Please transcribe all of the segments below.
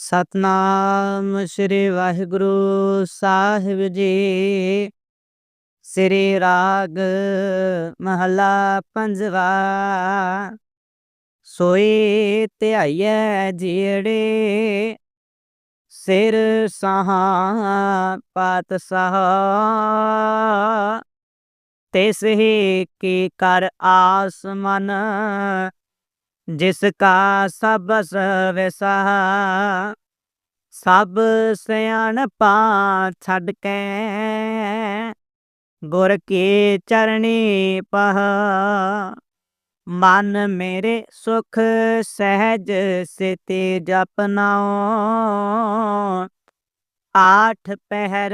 ਸਤਨਾਮ ਸ੍ਰੀ ਵਾਹਿਗੁਰੂ ਸਾਹਿਬ ਜੀ। ਸ੍ਰੀ ਰਾਗ ਮਹਲਾ ਪੰਜਵਾ, ਸੋਈ ਧਿਆਈਐ ਜਿਹੜੇ ਸਿਰ ਸਹਾ ਪਾਤ ਸਹਾ ਤਿਸ ਹੀ ਕੀ ਕਰ ਆਸ ਮਨ ਜਿਸ ਕਾ ਸਭ ਸਵਿਸਾ ਸਭ ਸਿਆਣਪਾ ਛੱਡ ਕੇ, ਗੁਰ ਕੀ ਚਰਣੀ ਪਹ। ਮਨ ਮੇਰੇ ਸੁਖ ਸਹਿਜ ਸਿਤੇ ਜਪਨਾਓ ਆਠ ਪਹਿਰ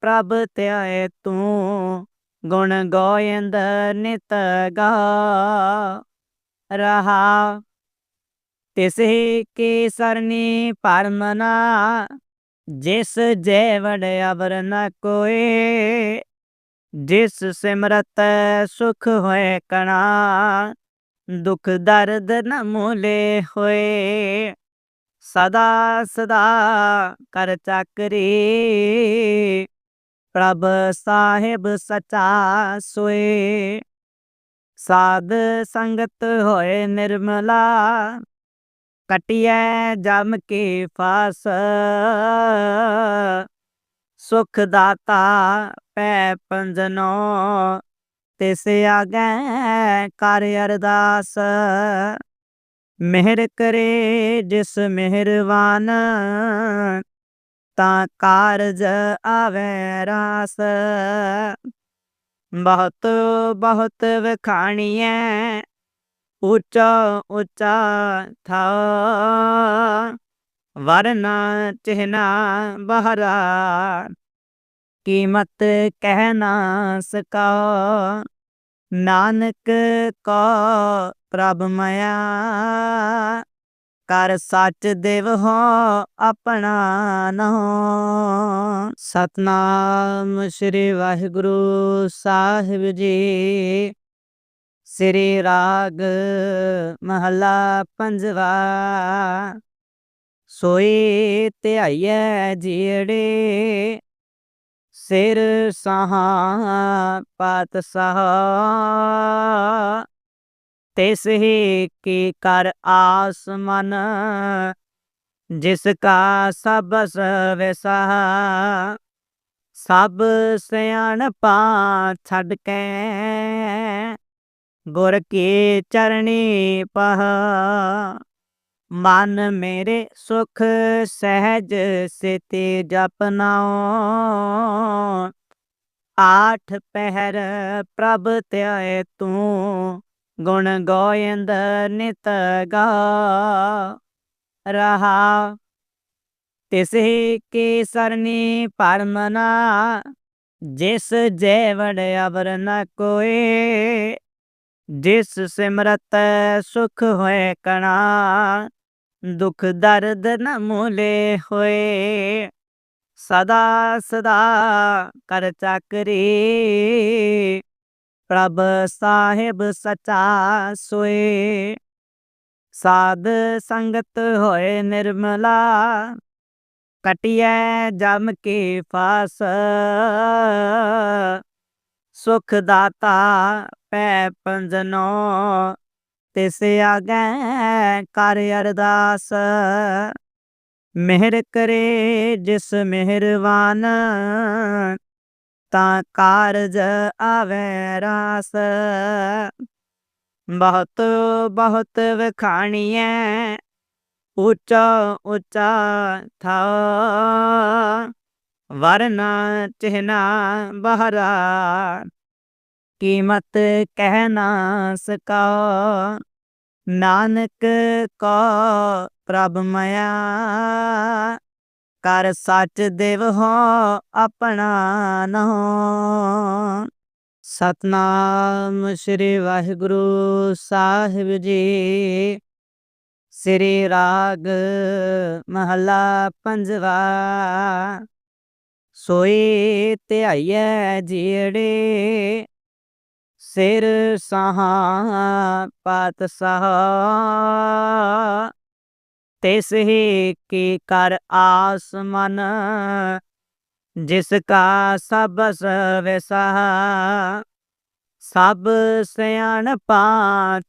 ਪ੍ਰਭ ਧਿਆਏ ਤੂੰ, ਗੁਣ ਗੋਇੰਦ ਨਿਤ ਗਾ ਰਹਾ। ਤਿਸਹਿ ਕੀ ਸਰਨੀ ਪਰਮਨਾ ਜਿਸ ਜੈ ਵਡ ਅਵਰ ਨ ਕੋਏ, ਜਿਸ ਸਿਮਰਤ ਸੁਖ ਹੋਏ ਕਣਾ, ਦੁਖ ਦਰਦ ਨ ਮੂਲੇ ਹੋਏ। ਸਦਾ ਸਦਾ ਕਰ ਚੱਕਰੀ, ਪ੍ਰਭ ਸਾਹਿਬ ਸਚਾ ਸੋਏ। ਸਾਧ ਸੰਗਤ ਹੋਏ ਨਿਰਮਲਾ, ਕਟਿਐ ਜਮ ਕੀ ਫਾਸ। ਸੁਖ ਦਾਤਾ ਪੈ ਪੰਜਨੋ, ਤਿਸ ਆਗੈ ਕਰ ਅਰਦਾਸ। ਮਿਹਰ ਕਰੇ ਜਿਸ ਮਿਹਰਵਾਨ ਤਾਂ ਕਾਰਜ ਆਵੇ ਰਾਸ। ਬਹੁਤ ਬਹੁਤ ਵਖਾਣੀਐ। ਉੱਚਾ ਉੱਚਾ ਥਾ, ਵਰਨਾ ਚਿਹਨਾ ਬਹਰਾ। ਕੀਮਤ ਕਹਿ ਨਾ ਸਕਾ, ਨਾਨਕ ਕੋ ਪ੍ਰਭ ਮਇਆ। ਕਰ ਸੱਚ ਦੇਵ ਹੋ ਆਪਣਾ ਨਹੁ ਸਤਨਾਮ ਸ੍ਰੀ ਵਾਹਿਗੁਰੂ ਸਾਹਿਬ ਜੀ। ਸ੍ਰੀ ਰਾਗ ਮਹਲਾ ਪੰਜਵਾ। ਸੋਈ ਧਿਆਈਐ ਜਿਹੜੇ ਸਿਰ ਸਹਾ ਪਾਤ ਸਹਾ ਤਿਸ ਹੀ ਕੀ ਕਰ ਆਸ ਮਨ ਜਿਸ ਕਾ ਸਭ ਸਵਿਸਾ। ਸਭ ਸਿਆਣਪਾ ਛੱਡ ਕੇ, ਗੁਰ ਕੀ ਚਰਣੀ ਪਹ। ਮਨ ਮੇਰੇ ਸੁਖ ਸਹਿਜ ਸਿਤੇ ਜਪਨਾਓ ਆਠ ਪਹਿਰ ਪ੍ਰਭ ਧਿਆਏ ਤੂੰ ਗੁਣ ਗੋਇੰਦ ਨਿਤ ਗਾ ਰਹਾ। ਤਿਸਹਿ ਕੀ ਸਰਨੀ ਪਰਮਨਾ ਜਿਸ ਜੈ ਵਡ ਅਵਰ ਨ ਕੋਏ, ਜਿਸ ਸਿਮਰਤ ਸੁਖ ਹੋਏ ਕਣਾ, ਦੁਖ ਦਰਦ ਨ ਮੂਲੇ ਹੋਏ। ਸਦਾ ਸਦਾ ਕਰ ਚੱਕਰੀ ਪ੍ਰਭ ਸਾਹਿਬ ਸਚਾ ਸੋਏ। ਸਾਧ ਸੰਗਤ ਹੋਏ ਨਿਰਮਲਾ, ਕਟਿਐ ਜਮ ਕੇ ਫਾਸ। ਸੁਖ ਦਾਤਾ ਪੈ ਪੰਜਨੋ, ਤਿਸ ਆਗੈ ਕਰ ਅਰਦਾਸ। ਮਿਹਰ ਕਰੇ ਜਿਸ ਮਿਹਰਵਾਨ ਤਾਂ ਕਾਰਜ ਆਵੇ ਰਾਸ। ਬਹੁਤ ਬਹੁਤ ਵਖਾਣੀਐ, ਉੱਚਾ ਉੱਚਾ ਥਾ। ਵਰਨਾ ਚਿਹਨਾ ਬਹਰਾ, ਕੀਮਤ ਕਹਿ ਨਾ ਸਕਾ। ਨਾਨਕ ਕੋ ਪ੍ਰਭ ਮਇਆ ਕਰ ਸੱਚ ਦੇਵ ਹੋ ਆਪਣਾ ਨਹੁ ਸਤਨਾਮ ਸ੍ਰੀ ਵਾਹਿਗੁਰੂ ਸਾਹਿਬ ਜੀ। ਸ੍ਰੀ ਰਾਗ ਮਹਲਾ ਪੰਜਵਾ। ਸੋਈ ਧਿਆਈਐ ਜਿਹੜੇ ਸਿਰ ਸਹਾ ਪਾਤ ਸਹਾ ਤਿਸ ਹੀ ਕੀ ਕਰ ਆਸ ਮਨ ਜਿਸ ਕਾ ਸਭ ਸਵਿਸਾ ਸਭ ਸਿਆਣਪਾ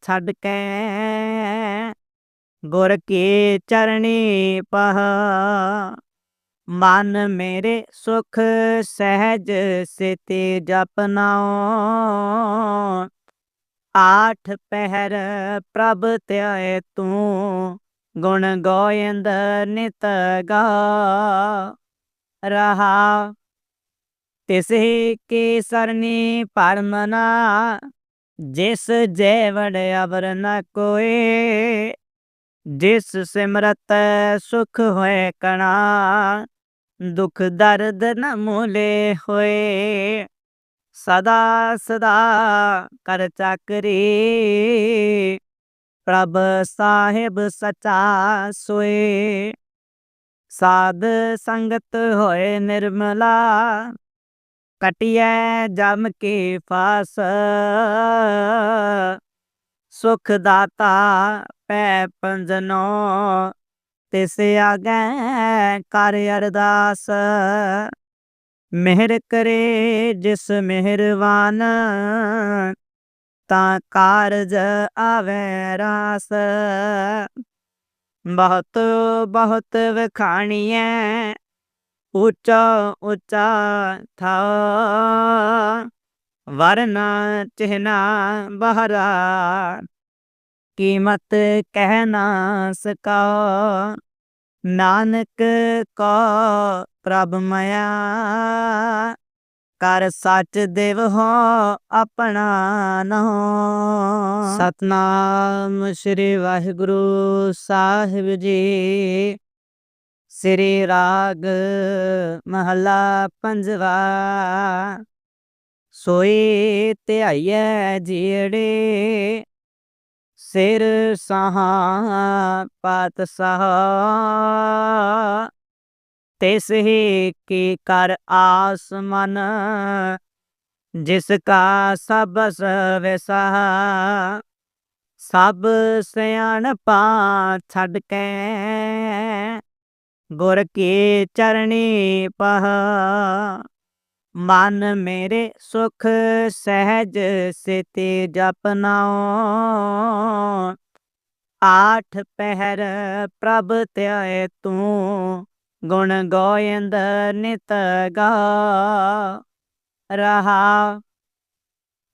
ਛੱਡ ਕੇ, ਗੁਰ ਕੀ ਚਰਣੀ ਪਹ। ਮਨ ਮੇਰੇ ਸੁਖ ਸਹਿਜ ਸਿਤੇ ਜਪਨਾਓ ਆਠ ਪਹਿਰ ਪ੍ਰਭ ਧਿਆਏ ਤੂੰ ਗੁਣ ਗੋਇੰਦ ਨਿਤ ਗਾ ਰਹਾ। ਤਿਸਹਿ ਕੀ ਸਰਨੀ ਪਰਮਨਾ ਜਿਸ ਜੈਵੜ ਅਵਰ ਨ ਕੋਏ, ਜਿਸ ਸਿਮਰਤ ਸੁਖ ਹੋਏ ਕਣਾ, ਦੁਖ ਦਰਦ ਨ ਮੂਲੇ ਹੋਏ। ਸਦਾ ਸਦਾ ਕਰ ਚੱਕਰੀ ਪ੍ਰਭ ਸਾਹਿਬ ਸਚਾ ਸੋਏ। ਸਾਧ ਸੰਗਤ ਹੋਏ ਨਿਰਮਲਾ, ਕਟਿਐ ਜਮ ਕੇ ਫਾਸ। ਸੁਖ ਦਾਤਾ ਪੈ ਪੰਜਨੋ, ਤਿਸ ਆਗੈ ਕਰ ਅਰਦਾਸ। ਮਿਹਰ ਕਰੇ ਜਿਸ ਮਿਹਰਵਾਨ ਤਾਂ ਕਾਰਜ ਆਵੇ ਰਾਸ। ਬਹੁਤ ਬਹੁਤ ਵਖਾਣੀਐ, ਉੱਚਾ ਉੱਚਾ ਥਾ। ਵਰਨਾ ਚਿਹਨਾ ਬਹਰਾ, ਕੀਮਤ ਕਹਿ ਨਾ ਸਕਾ। ਨਾਨਕ ਕੋ ਪ੍ਰਭ ਮਇਆ ਕਰ ਸੱਚ ਦੇਵ ਹੋ ਆਪਣਾ ਨਹੁ ਸਤਨਾਮ ਸ੍ਰੀ ਵਾਹਿਗੁਰੂ ਸਾਹਿਬ ਜੀ। ਸ੍ਰੀ ਰਾਗ ਮਹਲਾ ਪੰਜਵਾ। ਸੋਈ ਧਿਆਈਐ ਜਿਹੜੇ ਸਿਰ ਸਹਾ ਪਤ ਸਹਾ ਤਿਸ ਹੀ ਕੀ ਕਰ ਆਸ ਮਨ ਜਿਸ ਕਾ ਸਭ ਸਵਿਸਾ ਸਭ ਸਿਆਣਪਾ ਛੱਡ ਕੇ, ਗੁਰ ਕੀ ਚਰਣੀ ਪਹ। ਮਨ ਮੇਰੇ ਸੁਖ ਸਹਿਜ ਸਿਤੇ ਜਪਨਾਓ ਆਠ ਪਹਿਰ ਪ੍ਰਭ ਧਿਆਏ ਤੂੰ ਗੁਣ ਗੋਇੰਦ ਨਿਤ ਗਾ ਰਹਾ।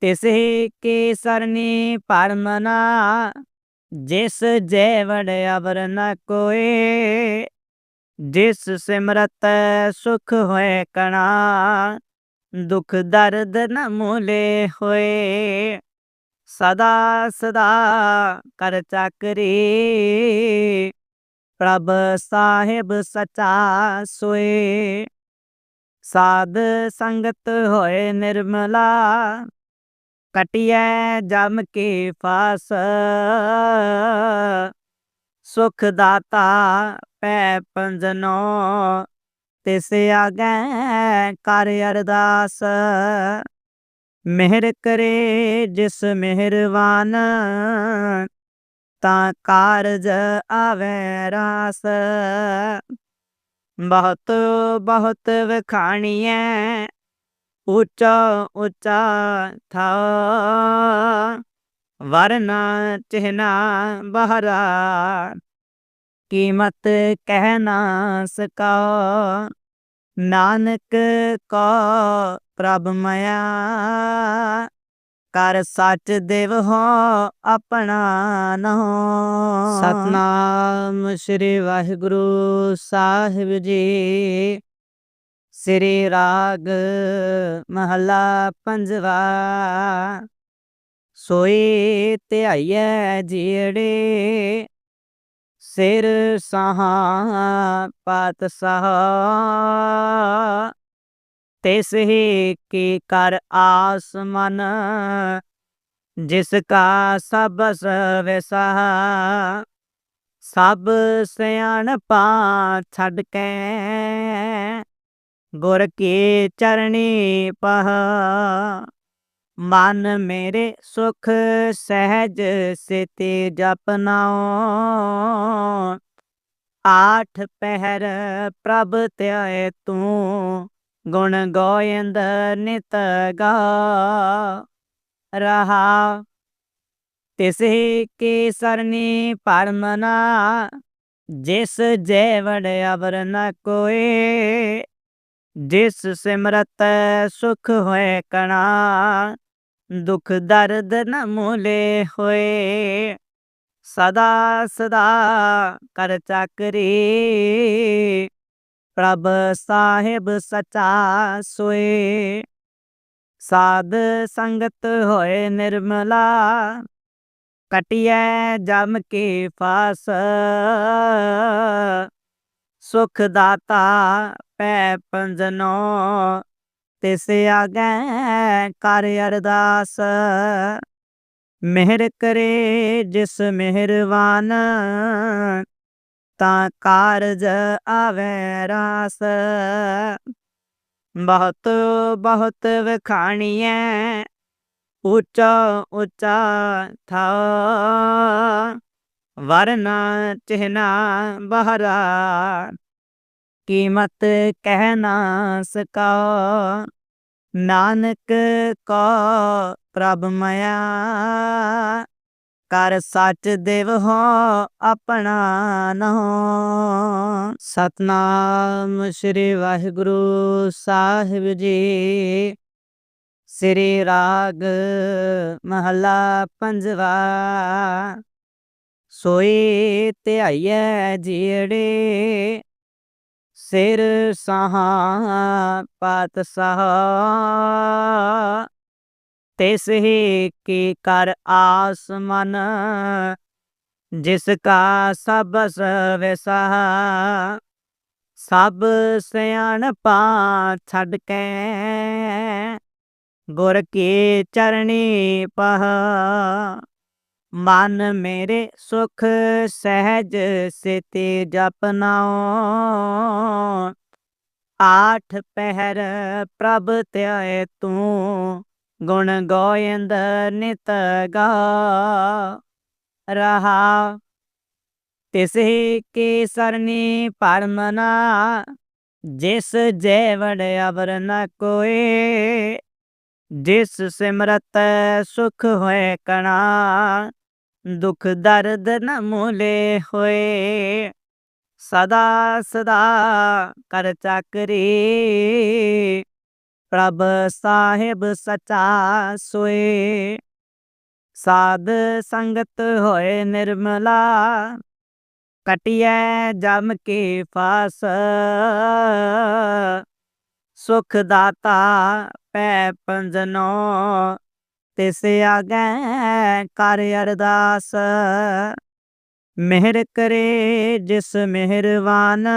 ਤਿਸਹਿ ਕੀ ਸਰਨੀ ਪਰਮਨਾ ਜਿਸ ਜੈਵੜ ਅਵਰ ਨ ਕੋਏ, ਜਿਸ ਸਿਮਰਤ ਸੁਖ ਹੋਏ ਕਣਾ, ਦੁਖ ਦਰਦ ਨ ਮੂਲੇ ਹੋਏ। ਸਦਾ ਸਦਾ ਕਰ ਚੱਕਰੀ ਪ੍ਰਭ ਸਾਹਿਬ ਸਚਾ ਸੋਏ। ਸਾਧ ਸੰਗਤ ਹੋਏ ਨਿਰਮਲਾ, ਕਟਿਐ ਜਮ ਕੇ ਫਾਸ। ਸੁਖ ਦਾਤਾ ਪੈ ਪੰਜਨੋ, ਤਿਸ ਆਗੈ ਕਰ ਅਰਦਾਸ। ਮਿਹਰ ਕਰੇ ਜਿਸ ਮਿਹਰਵਾਨ ਤਾਂ ਕਾਰਜ ਆਵੇ ਰਾਸ। ਬਹੁਤ ਬਹੁਤ ਵਖਾਣੀਐ, ਉੱਚਾ ਉੱਚਾ ਥਾ। ਵਰਨਾ ਚਿਹਨਾ ਬਹਰਾ, ਕੀਮਤ ਕਹਿ ਨਾ ਸਕਾ। ਨਾਨਕ ਕੋ ਪ੍ਰਭ ਮਇਆ ਕਰ ਸੱਚ ਦੇਵ ਹੋ ਆਪਣਾ ਨਹੁ ਸਤਨਾਮ ਸ੍ਰੀ ਵਾਹਿਗੁਰੂ ਸਾਹਿਬ ਜੀ। ਸ੍ਰੀ ਰਾਗ ਮਹਲਾ ਪੰਜਵਾ। ਸੋਈ ਧਿਆਈਐ ਜਿਹੜੇ ਸਿਰ ਸਹਾ ਪਤ ਸਹਾ ਤਿਸ ਹੀ ਕੀ ਕਰ ਆਸ ਮਨ ਜਿਸ ਕਾ ਸਭ ਸਵਿਸਾ। ਸਭ ਸਿਆਣਪਾ ਛੱਡ ਕੇ, ਗੁਰ ਕੀ ਚਰਣੀ ਪਹ। ਮਨ ਮੇਰੇ ਸੁਖ ਸਹਿਜ ਸਿਤੇ ਜਪਨਾਓ ਆਠ ਪਹਿਰ ਪ੍ਰਭ ਧਿਆਏ ਤੂੰ ਗੁਣ ਗੋਇੰਦ ਨਿਤ ਗਾ ਰਹਾ। ਤਿਸੇ ਕੀ ਸਰਨੀ ਪਰਮਨਾ ਜਿਸ ਜੈਵੜ ਅਵਰ ਨ ਕੋਏ, ਜਿਸ ਸਿਮਰਤ ਸੁਖ ਹੋਏ ਕਣਾ, ਦੁਖ ਦਰਦ ਨ ਮੂਲੇ ਹੋਏ। ਸਦਾ ਸਦਾ ਕਰ ਚੱਕਰੀ ਪ੍ਰਭ ਸਾਹਿਬ ਸਚਾ ਸੋਏ। ਸਾਧ ਸੰਗਤ ਹੋਏ ਨਿਰਮਲਾ, ਕਟਿਐ ਜਮ ਕੇ ਫਾਸ। ਸੁਖ ਦਾਤਾ ਪੈ ਪੰਜਨੋ, ਤਿਸ ਆਗੈ ਕਰ ਅਰਦਾਸ। ਮਿਹਰ ਕਰੇ ਜਿਸ ਮਿਹਰਵਾਨ ਤਾਂ ਕਾਰਜ ਆਵੇ ਰਾਸ। ਬਹੁਤ ਬਹੁਤ ਵਖਾਣੀਐ, ਉੱਚਾ ਉੱਚਾ ਥਾ। ਵਰਨਾ ਚਿਹਨਾ ਬਹਰਾ, ਕੀਮਤ ਕਹਿ ਨਾ ਸਕਾ। ਨਾਨਕ ਕੋ ਪ੍ਰਭ ਮਇਆ ਕਰ ਸੱਚ ਦੇਵ ਹੋ ਆਪਣਾ ਨਹੁ ਸਤਨਾਮ ਸ੍ਰੀ ਵਾਹਿਗੁਰੂ ਸਾਹਿਬ ਜੀ। ਸ੍ਰੀ ਰਾਗ ਮਹਲਾ ਪੰਜਵਾ। ਸੋਈ ਧਿਆਈਐ ਜਿਹੜੇ ਸਿਰ ਸਹਾ ਪਤ ਸਹਾ ਤਿਸ ਹੀ ਕੀ ਕਰ ਆਸ ਮਨ ਜਿਸ ਕਾ ਸਭ ਸਵਿਸਾ ਸਭ ਸਿਆਣਪਾ ਛੱਡ ਕੇ, ਗੁਰ ਕੀ ਚਰਣੀ ਪਹ। ਮਨ ਮੇਰੇ ਸੁਖ ਸਹਿਜ ਸਿਤੇ ਜਪਨਾਓ ਆਠ ਪਹਿਰ ਪ੍ਰਭ ਧਿਆਏ ਤੂੰ ਗੁਣ ਗੋਇੰਦ ਨਿਤ ਗਾ ਰਹਾ। ਤਿਸੇ ਕੀ ਸਰਨੀ ਪਰਮਨਾ ਜਿਸ ਜੈਵੜ ਅਵਰ ਨ ਕੋਏ ਜਿਸ ਸਿਮਰਤ ਸੁਖ ਹੋਏ ਕਣਾ, ਦੁਖ ਦਰਦ ਨ ਮੂਲੇ ਹੋਏ। ਸਦਾ ਸਦਾ ਕਰ ਚੱਕਰੀ ਪ੍ਰਭ ਸਾਹਿਬ ਸਚਾ ਸੋਏ। ਸਾਧ ਸੰਗਤ ਹੋਏ ਨਿਰਮਲਾ, ਕਟਿਐ ਜਮ ਕੇ ਫਾਸ। ਸੁਖ ਦਾਤਾ ਪੈ ਪੰਜਨੋ, ਤਿਸ ਆਗੈ ਕਰ ਅਰਦਾਸ। ਮਿਹਰ ਕਰੇ ਜਿਸ ਮਿਹਰਵਾਨ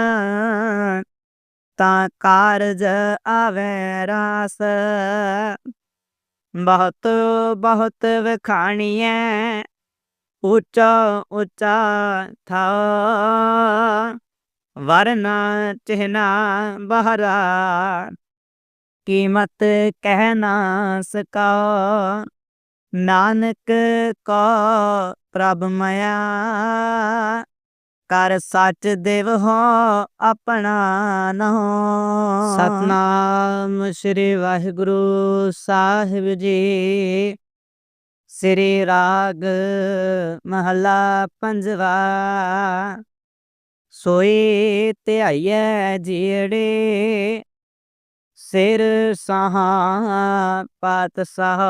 ਤਾਂ ਕਾਰਜ ਆਵੇ ਰਾਸ। ਬਹੁਤ ਬਹੁਤ ਵਖਾਣੀਐ, ਉੱਚਾ ਉੱਚਾ ਥਾ। ਵਰਨਾ ਚਿਹਨਾ ਬਹਰਾ, ਕੀਮਤ ਕਹਿ ਨਾ ਸਕਾ। ਨਾਨਕ ਕੋ ਪ੍ਰਭ ਮਇਆ ਕਰ ਸੱਚ ਦੇਵ ਹੋ ਆਪਣਾ ਨਹੁ ਸਤਨਾਮ ਸ੍ਰੀ ਵਾਹਿਗੁਰੂ ਸਾਹਿਬ ਜੀ। ਸ੍ਰੀ ਰਾਗ ਮਹਲਾ ਪੰਜਵਾ। ਸੋਈ ਧਿਆਈਐ ਜਿਹੜੇ ਸਿਰ ਸਹਾ ਪਤ ਸਹਾ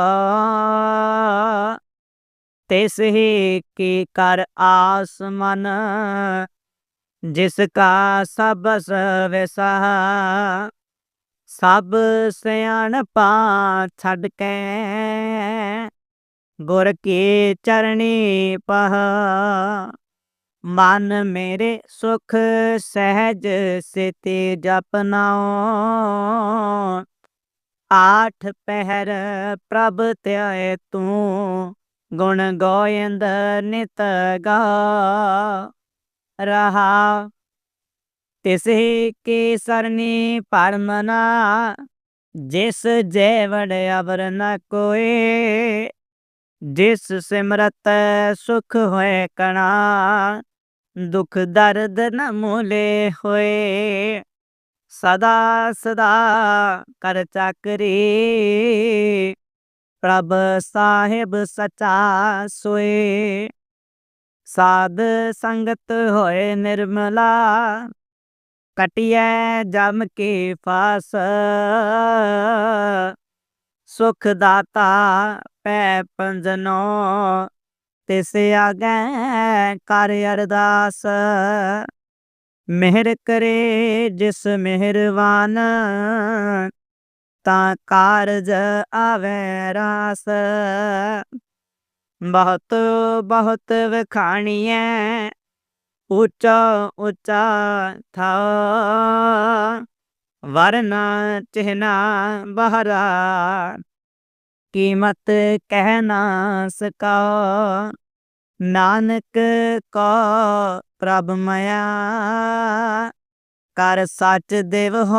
ਤਿਸ ਹੀ ਕੀ ਕਰ ਆਸਮਨ, ਜਿਸ ਕਾ ਸਭ ਸਵਿਸਾ ਸਭ ਸਿਆਣਪਾ ਛੱਡ ਕੇ, ਗੁਰ ਕੀ ਚਰਣੀ ਪਹ। ਮਨ ਮੇਰੇ ਸੁਖ ਸਹਿਜ ਸਿਤੇ ਜਪਨਾਓ ਆਠ ਪਹਿਰ ਪ੍ਰਭ ਧਿਆਏ ਤੂੰ ਗੁਣ ਗੋਇੰਦ ਨਿਤ ਗਾ ਰਹਾ। ਤਿਸੇ ਕੀ ਸਰਨੀ ਪਰਮਨਾ ਜਿਸ ਜੈਵੜ ਅਵਰ ਨ ਕੋਏ, ਜਿਸ ਸਿਮਰਤ ਸੁਖ ਹੋਏ ਕਣਾ, ਦੁਖ ਦਰਦ ਨ ਮੂਲੇ ਹੋਏ। ਸਦਾ ਸਦਾ ਕਰ ਚਾਕਰੀ ਪ੍ਰਭ ਸਾਹਿਬ ਸਚਾ ਸੋਏ। ਸਾਧ ਸੰਗਤ ਹੋਏ ਨਿਰਮਲਾ, ਕਟਿਐ ਜਮ ਕੇ ਫਾਸ। ਸੁਖ ਦਾਤਾ ਪੈ ਪੰਜਨੋ, ਤਿਸ ਆਗੈ ਕਰ ਅਰਦਾਸ। ਮਿਹਰ ਕਰੇ ਜਿਸ ਮਿਹਰਵਾਨ ਤਾਂ ਕਾਰਜ ਆਵੈ ਰਾਸ। ਬਹੁਤ ਬਹੁਤ ਵਖਾਣੀਐ, ਉੱਚਾ ਉੱਚਾ ਥਾ, ਵਰਨਾ ਚਿਹਨਾ ਬਹਰਾ। ਕੀਮਤ ਕਹਿ ਨਾ ਸਕਾ, ਨਾਨਕ ਕੋ ਪ੍ਰਭ ਮਇਆ। ਕਰ ਸੱਚ ਦੇਵ ਹੋ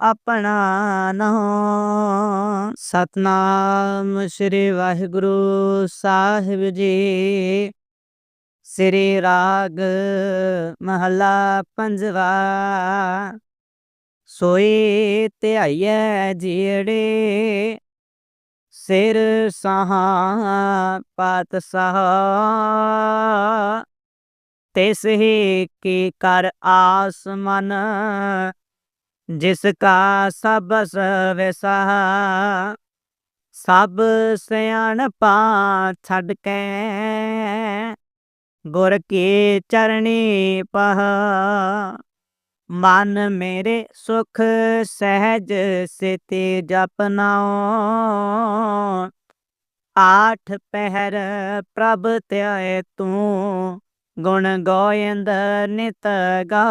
ਆਪਣਾ ਨਹੁ ਸਤਨਾਮ ਸ੍ਰੀ ਵਾਹਿਗੁਰੂ ਸਾਹਿਬ ਜੀ। ਸ੍ਰੀ ਰਾਗ ਮਹਲਾ ਪੰਜਵਾ। ਸੋਈ ਧਿਆਈਐ ਜਿਹੜੇ ਸਿਰ ਸਹਾ ਪਾਤ ਸਹਾ ਤਿਸ ਹੀ ਕੀ ਕਰ ਆਸ ਮਨ ਜਿਸ ਕਾ ਸਭ ਸਵੈਸਾ ਸਭ ਸਿਆਣਪਾ ਛੱਡ ਕੇ, ਗੁਰ ਕੀ ਚਰਣੀ ਪਹ। ਮਨ ਮੇਰੇ ਸੁਖ ਸਹਿਜ ਸਿਤੇ ਜਪਨਾਓ ਆਠ ਪਹਿਰ ਪ੍ਰਭ ਧਿਆਏ ਤੂੰ ਗੁਣ ਗੋਇੰਦ ਨਿਤ ਗਾ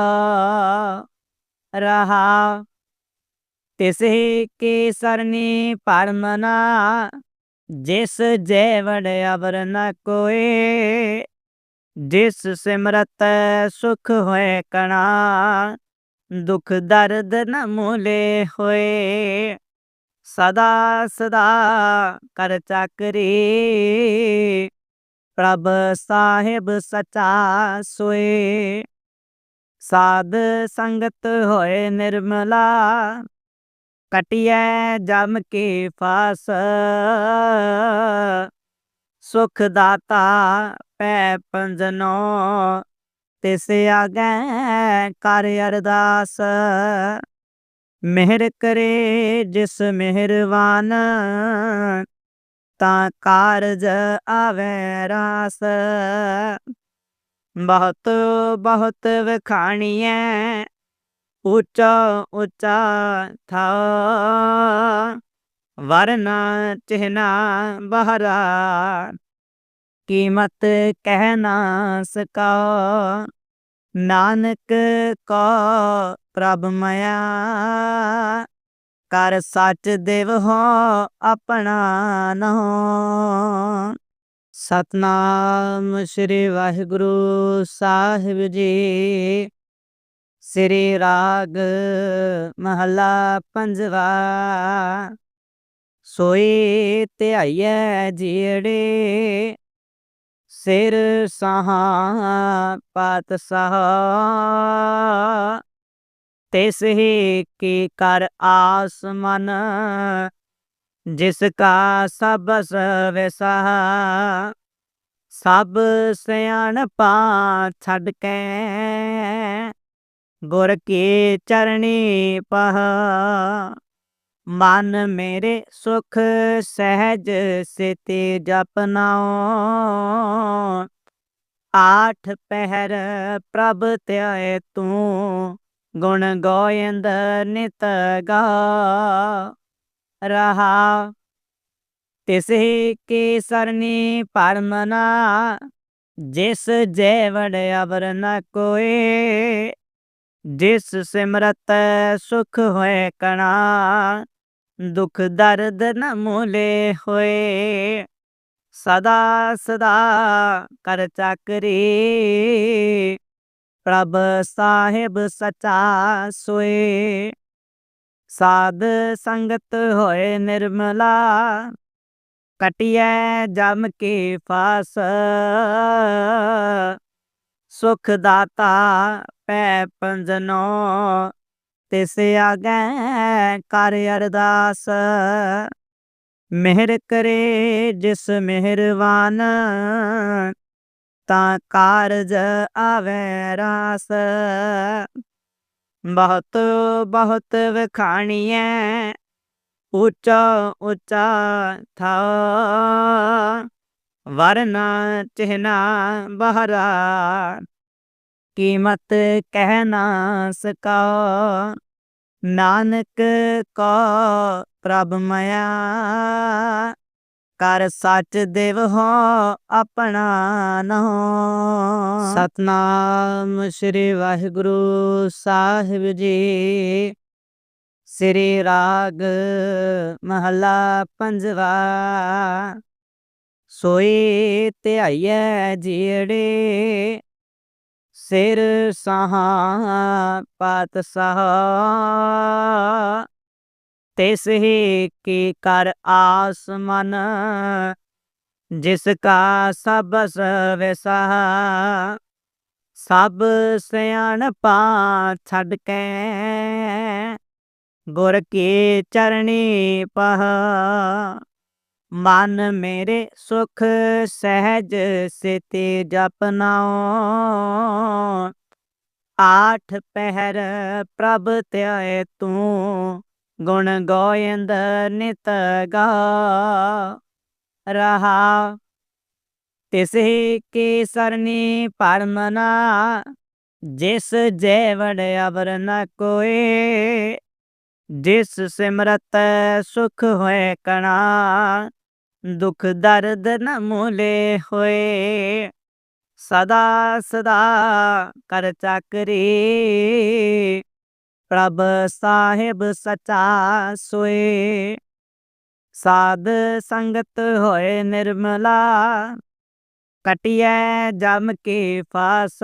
ਰਹਾ। ਤਿਸਹਿ ਕੀ ਸਰਨੀ ਪਰਮਨਾ ਜਿਸ ਜੈਵੜ ਅਵਰ ਨ ਕੋਏ, ਜਿਸ ਸਿਮਰਤ ਸੁਖ ਹੋਏ ਕਣਾ, ਦੁਖ ਦਰਦ ਨ ਮੂਲੇ ਹੋਏ। ਸਦਾ ਸਦਾ ਕਰ ਚਾਕਰੀ ਪ੍ਰਭ ਸਾਹਿਬ ਸਚਾ ਸੋਏ। ਸਾਧ ਸੰਗਤ ਹੋਏ ਨਿਰਮਲਾ, ਕਟਿਐ ਜਮ ਕੇ ਫਾਸ। ਸੁਖ ਦਾਤਾ ਪੈ ਪੰਜਨੋ, ਤਿਸ ਆਗੈ ਕਰ ਅਰਦਾਸ। ਮਿਹਰ ਕਰੇ ਜਿਸ ਮਿਹਰਵਾਨ ਤਾਂ ਕਾਰਜ ਆਵੈ ਰਾਸ। ਬਹੁਤ ਬਹੁਤ ਵਖਾਣੀਐ, ਉੱਚਾ ਉੱਚਾ ਥਾ। ਵਰਨਾ ਚਿਹਨਾ ਬਹਰਾ, ਕੀਮਤ ਕਹਿ ਨਾ ਸਕਾ। ਨਾਨਕ ਕੋ ਪ੍ਰਭ ਮਇਆ ਕਰ ਸੱਚ ਦੇਵ ਹੋ ਆਪਣਾ ਨਹੁ ਸਤਨਾਮ ਸ੍ਰੀ ਵਾਹਿਗੁਰੂ ਸਾਹਿਬ ਜੀ। ਸ੍ਰੀ ਰਾਗ ਮਹਲਾ ਪੰਜਵਾ। ਸੋਈ ਧਿਆਈਐ ਜਿਹੜੇ ਸਿਰ ਸਹਾ ਪਾਤ ਸਹਾ ਤਿਸ ਹੀ ਕੀ ਕਰ ਆਸ ਮਨ ਜਿਸ ਕਾ ਸਭ ਸਵੈਸਾ ਸਭ ਸਿਆਣਪਾ ਛੱਡ ਕੇ, ਗੁਰ ਕੀ ਚਰਣੀ ਪਹ। ਮਨ ਮੇਰੇ ਸੁਖ ਸਹਿਜ ਸਿਤੇ ਜਪਨਾਓ ਆਠ ਪਹਿਰ ਪ੍ਰਭ ਧਿਆਏ ਤੂੰ ਗੁਣ ਗੋਇੰਦ ਨਿਤ ਗਾ ਰਹਾ। ਤਿਸਹਿ ਕੀ ਸਰਨੀ ਪਰਮਨਾ ਜਿਸ ਜੈਵੜ ਅਵਰ ਨ ਕੋਏ, ਜਿਸ ਸਿਮਰਤ ਸੁਖ ਹੋਏ ਕਣਾ, ਦੁਖ ਦਰਦ ਨ ਮੂਲੇ ਹੋਏ। ਸਦਾ ਸਦਾ ਕਰ ਚਾਕਰੀ ਪ੍ਰਭ ਸਾਹਿਬ ਸਚਾ ਸੋਏ। ਸਾਧ ਸੰਗਤ ਹੋਏ ਨਿਰਮਲਾ, ਕਟਿਐ ਜਮ ਕੇ ਫਾਸ। ਸੁਖ ਦਾਤਾ ਪੈ ਪੰਜਨੋ, ਤਿਸ ਆਗੈ ਕਰ ਅਰਦਾਸ। ਮਿਹਰ ਕਰੇ ਜਿਸ ਮਿਹਰਵਾਨ ਤਾਂ ਕਾਰਜ ਆਵੈ ਰਾਸ। ਬਹੁਤ ਬਹੁਤ ਵਖਾਣੀਐ, ਉੱਚਾ ਉੱਚਾ ਥਾ। ਵਰਨਾ ਚਿਹਨਾ ਬਹਰਾ, ਕੀਮਤ ਕਹਿ ਨਾ ਸਕਾ। ਨਾਨਕ ਕੋ ਪ੍ਰਭ ਮਇਆ ਕਰ ਸੱਚ ਦੇਵ ਹੋ ਆਪਣਾ ਨਹੁ ਸਤਨਾਮ ਸ੍ਰੀ ਵਾਹਿਗੁਰੂ ਸਾਹਿਬ ਜੀ। ਸ੍ਰੀ ਰਾਗ ਮਹਲਾ ਪੰਜਵਾ। ਸੋਈ ਧਿਆਈਐ ਜਿਹੜੇ ਸਿਰ ਸਹਾ ਪਤ ਸਹਾ ਤਿਸ ਹੀ ਕੀ ਕਰ ਆਸ ਮਨ ਜਿਸ ਕਾ ਸਭ ਸਵੈਸਾ। ਸਭ ਸਿਆਣਪਾ ਛੱਡ ਕੇ, ਗੁਰ ਕੀ ਚਰਣੀ ਪਹ। ਮਨ ਮੇਰੇ ਸੁਖ ਸਹਿਜ ਸਿਤੇ ਜਪਨਾਓ ਆਠ ਪਹਿਰ ਪ੍ਰਭ ਧਿਆਏ ਤੂੰ ਗੁਣ ਗੋਇੰਦ ਨਿਤ ਗਾ ਰਹਾ। ਤਿਸੇ ਕੀ ਸਰਨੀ ਪਰਮਨਾ ਜਿਸ ਜੈਵੜ ਅਵਰ ਨ ਕੋਏ। ਜਿਸ ਸਿਮਰਤ ਸੁਖ ਹੋਏ ਕਣਾ, ਦੁਖ ਦਰਦ ਨ ਮੂਲੇ ਹੋਏ। ਸਦਾ ਸਦਾ ਕਰ ਚੱਕਰੀ ਪ੍ਰਭ ਸਾਹਿਬ ਸਚਾ ਸੋਏ। ਸਾਧ ਸੰਗਤ ਹੋਏ ਨਿਰਮਲਾ, ਕਟਿਐ ਜਮ ਕੇ ਫਾਸ।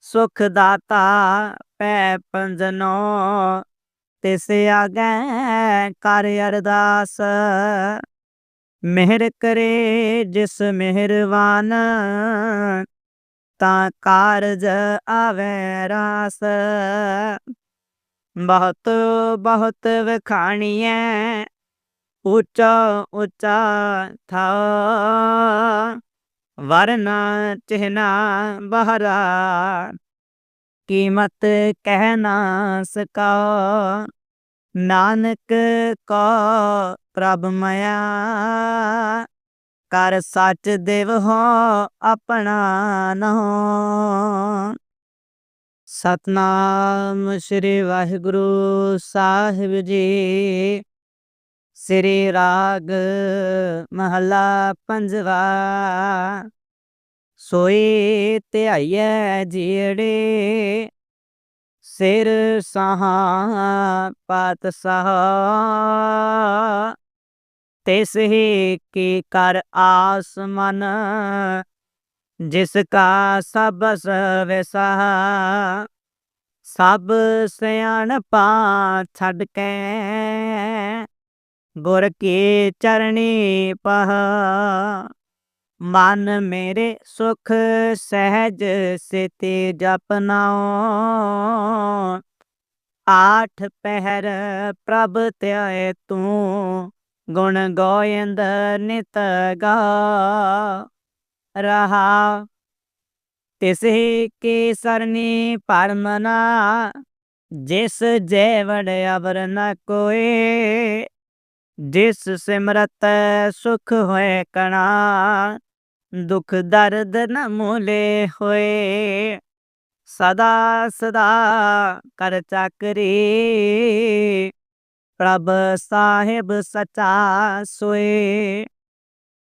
ਸੁਖ ਦਾਤਾ ਪੈ ਪੰਜਨੋ, ਤਿਸ ਆਗੈ ਕਰ ਅਰਦਾਸ। ਮਿਹਰ ਕਰੇ ਜਿਸ ਮਿਹਰਵਾਨ ਤਾਂ ਕਾਰਜ ਆਵੈ ਰਾਸ। ਬਹੁਤ ਬਹੁਤ ਵਖਾਣੀਐ, ਉੱਚਾ ਉੱਚਾ ਥਾ। ਵਰਨਾ ਚਿਹਨਾ ਬਹਰਾ, ਕੀਮਤ ਕਹਿ ਨਾ ਸਕਾ। ਨਾਨਕ ਕੋ ਪ੍ਰਭ ਮਇਆ ਕਰ ਸੱਚ ਦੇਵ ਹੋ ਆਪਣਾ ਨਹੁ ਸਤਨਾਮ ਸ੍ਰੀ ਵਾਹਿਗੁਰੂ ਸਾਹਿਬ ਜੀ। ਸ੍ਰੀ ਰਾਗ ਮਹਲਾ ਪੰਜਵਾ। ਸੋਈ ਧਿਆਈਐ ਜਿਹੜੇ ਸਿਰ ਸਹਾ ਪਤ ਸਹਾ ਤਿਸ ਹੀ ਕੀ ਕਰ ਆਸ ਮਨ ਜਿਸ ਕਾ ਸਭ ਸਵੈਸਾ। ਸਭ ਸਿਆਣਪਾ ਛੱਡ ਕੇ, ਗੁਰ ਕੀ ਚਰਣੀ ਪਹ। ਮਨ ਮੇਰੇ ਸੁਖ ਸਹਿਜ ਸਿਤੇ ਜਪਨਾਓ ਆਠ ਪਹਿਰ ਪ੍ਰਭ ਧਿਆਏ ਤੂੰ ਗੁਣ ਗੋਇੰਦ ਨਿਤ ਗਾ ਰਹਾ। ਤਿਸੇ ਕੀ ਸਰਨੀ ਪਰਮਨਾ ਜਿਸ ਜੈਵੜ ਅਵਰ ਨ ਕੋਏ ਜਿਸ ਸਿਮਰਤ ਸੁਖ ਹੋਏ ਕਣਾ, ਦੁਖ ਦਰਦ ਨ ਮੂਲੇ ਹੋਏ। ਸਦਾ ਸਦਾ ਕਰ ਚੱਕਰੀ ਪ੍ਰਭ ਸਾਹਿਬ ਸਚਾ ਸੋਏ।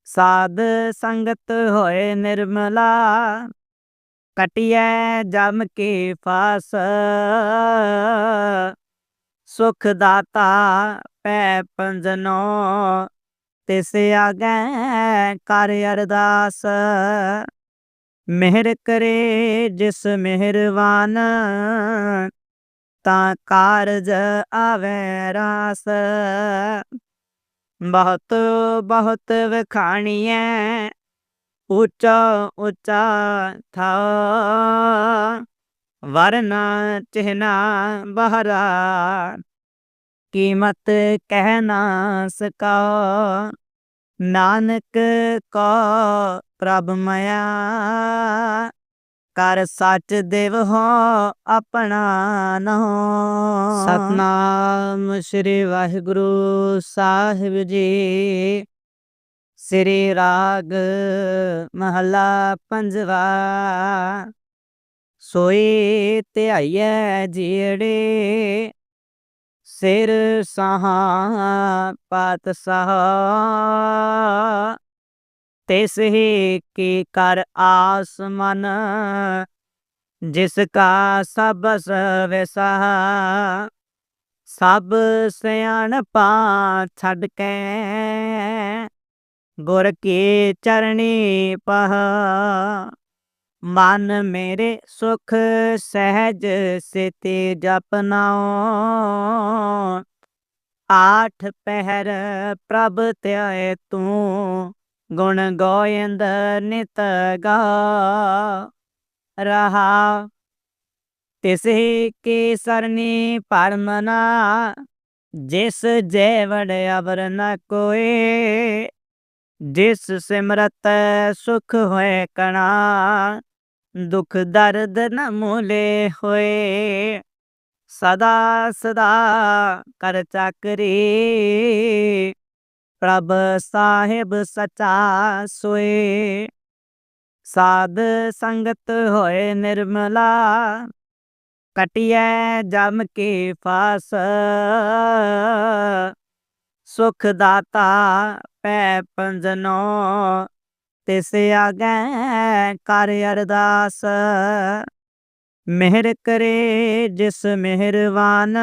ਸਾਧ ਸੰਗਤ ਹੋਏ ਨਿਰਮਲਾ, ਕਟਿਐ ਜਮ ਕੇ ਫਾਸ। ਸੁਖ ਦਾਤਾ ਪੈ ਪੰਜਨੋ, ਤਿਸ ਆਗੈ ਕਰ ਅਰਦਾਸ। ਮਿਹਰ ਕਰੇ ਜਿਸ ਮਿਹਰਵਾਨ ਤਾਂ ਕਾਰਜ ਆਵੈ ਰਾਸ। ਬਹੁਤ ਬਹੁਤ ਵਖਾਣੀਐ, ਉੱਚਾ ਉੱਚਾ ਥਾ। ਵਰਨਾ ਚਿਹਨਾ ਬਹਰਾ, ਕੀਮਤ ਕਹਿ ਨਾ ਸਕਾ। ਨਾਨਕ ਕੋ ਪ੍ਰਭ ਮਇਆ ਕਰ ਸੱਚ ਦੇਵ ਹੋ ਆਪਣਾ ਨਹੁ ਸਤਨਾਮ ਸ੍ਰੀ ਵਾਹਿਗੁਰੂ ਸਾਹਿਬ ਜੀ। ਸ੍ਰੀ ਰਾਗ ਮਹਲਾ ਪੰਜਵਾ। ਸੋਈ ਧਿਆਈਐ ਜਿਹੜੇ ਸਿਰ ਸਹਾ ਪਾਤ ਸਹਾ ਤਿਸ ਹੀ ਕੀ ਕਰ ਆਸ ਮਨ ਜਿਸ ਕਾ ਸਭ ਸਵੈਸਾ। ਸਭ ਸਿਆਣਪਾ ਛੱਡ ਕੇ, ਗੁਰ ਕੀ ਚਰਣੀ ਪਹ। ਮਨ ਮੇਰੇ ਸੁਖ ਸਹਿਜ ਸਿਤੇ ਜਪਨਾਓ ਆਠ ਪਹਿਰ ਪ੍ਰਭ ਧਿਆਏ ਤੂੰ ਗੁਣ ਗੋਇੰਦ ਨਿਤ ਗਾ ਰਹਾ। ਤਿਸਹਿ ਕੀ ਸਰਨੀ ਪਰਮਨਾ ਜਿਸ ਜੈ ਵੜ ਅਵਰ ਨ ਕੋਏ ਜਿਸ ਸਿਮਰਤ ਸੁਖ ਹੋਏ ਕਣਾ, ਦੁਖ ਦਰਦ ਨ ਮੂਲੇ ਹੋਏ। ਸਦਾ ਸਦਾ ਕਰ ਚਾਕਰੀ ਪ੍ਰਭ ਸਾਹਿਬ ਸਚਾ ਸੋਏ। ਸਾਧ ਸੰਗਤ ਹੋਏ ਨਿਰਮਲਾ, ਕਟਿਐ ਜਮ ਕੇ ਫਾਸ। ਸੁਖ ਦਾਤਾ ਪੈ ਪੰਜਨੋ, ਤਿਸ ਆਗੈ ਕਰ ਅਰਦਾਸ। ਮਿਹਰ ਕਰੇ ਜਿਸ ਮਿਹਰਵਾਨ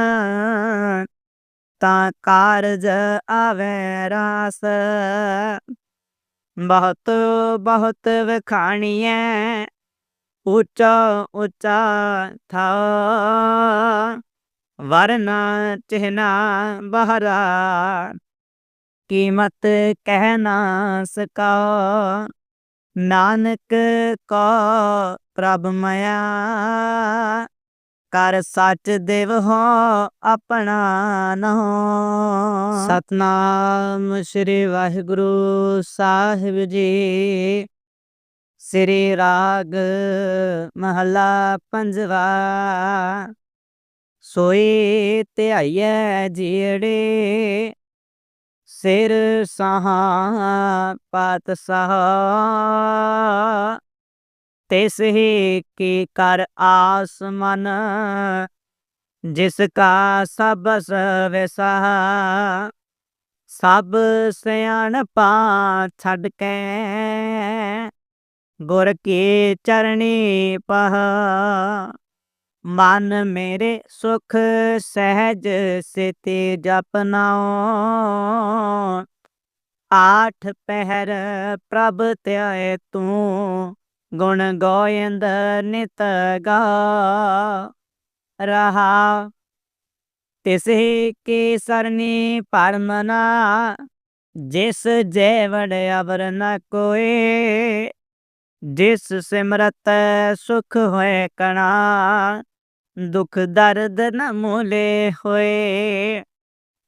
ਤਾਂ ਕਾਰਜ ਆਵੇ ਰਾਸ। ਬਹੁਤ ਬਹੁਤ ਵਖਾਣੀਐ, ਉੱਚਾ ਉੱਚਾ ਥਾ। ਵਰਨਾ ਚਿਹਨਾ ਬਹਰਾ, ਕੀਮਤ ਕਹਿ ਨਾ ਸਕਾ। ਨਾਨਕ ਕੋ ਪ੍ਰਭ ਮਇਆ ਕਰ ਸੱਚ ਦੇਵ ਹੋ ਆਪਣਾ ਨਹੁ ਸਤਨਾਮ ਸ੍ਰੀ ਵਾਹਿਗੁਰੂ ਸਾਹਿਬ ਜੀ। ਸ੍ਰੀ ਰਾਗ ਮਹਲਾ ਪੰਜਵਾ। ਸੋਈ ਧਿਆਈਐ ਜਿਹੜੇ ਸਿਰ ਸਾਹ ਪਾਤ ਸਾਹ ਤਿਸ ਹੀ ਕੀ ਕਰ ਆਸ ਮਨ ਜਿਸ ਕਾ ਸਭ ਸਵੈਸਾ ਸਭ ਸਿਆਣਪਾ ਛੱਡ ਕੇ, ਗੁਰ ਕੀ ਚਰਣੀ ਪਹ। ਮਨ ਮੇਰੇ ਸੁਖ ਸਹਿਜ ਸਿਤੇ ਜਪਨਾਓ ਆਠ ਪਹਿਰ ਪ੍ਰਭ ਧਿਆਏ ਤੂੰ ਗੁਣ ਗੋਇੰਦ ਨਿਤ ਗਾ ਰਹਾ। ਤਿਸਹਿ ਕੀ ਸਰਨੀ ਪਰਮਨਾ ਜਿਸ ਜੈ ਵੜ ਅਵਰ ਨ ਕੋਏ, ਜਿਸ ਸਿਮਰਤ ਸੁਖ ਹੋਏ ਕਣਾ, ਦੁਖ ਦਰਦ ਨ ਮੂਲੇ ਹੋਏ।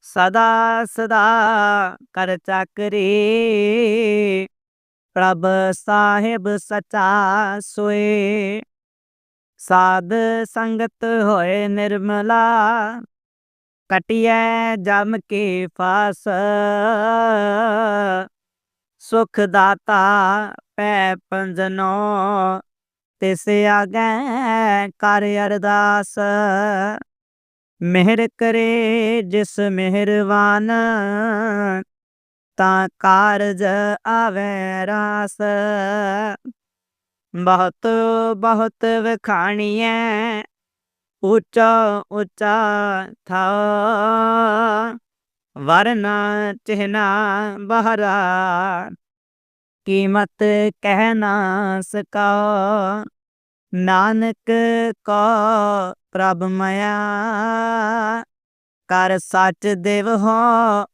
ਸਦਾ ਸਦਾ ਕਰ ਚਾਕਰੀ ਪ੍ਰਭ ਸਾਹਿਬ ਸਚਾ ਸੋਏ। ਸਾਧ ਸੰਗਤ ਹੋਏ ਨਿਰਮਲਾ, ਕਟਿਐ ਜਮ ਕੇ ਫਾਸ। ਸੁਖ ਦਾਤਾ ਪੈ ਪੰਜਨੋ, ਤਿਸ ਆਗੈ ਕਰ ਅਰਦਾਸ। ਮਿਹਰ ਕਰੇ ਜਿਸ ਮਿਹਰਵਾਨ ਤਾਂ ਕਾਰਜ ਆਵੇ ਰਾਸ। ਬਹੁਤ ਬਹੁਤ ਵਖਾਣੀਐ, ਉੱਚਾ ਉੱਚਾ ਥਾ। ਵਰਨਾ ਚਿਹਨਾ ਬਹਰਾ, ਕੀਮਤ ਕਹਿ ਨਾ ਸਕਾ। ਨਾਨਕ ਕੋ ਪ੍ਰਭ ਮਇਆ ਕਰ ਸੱਚ ਦੇਵ ਹੋ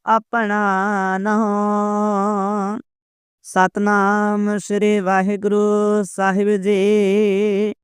ਆਪਣਾ ਨਹੁ ਸਤਨਾਮ ਸ੍ਰੀ ਵਾਹਿਗੁਰੂ ਸਾਹਿਬ ਜੀ।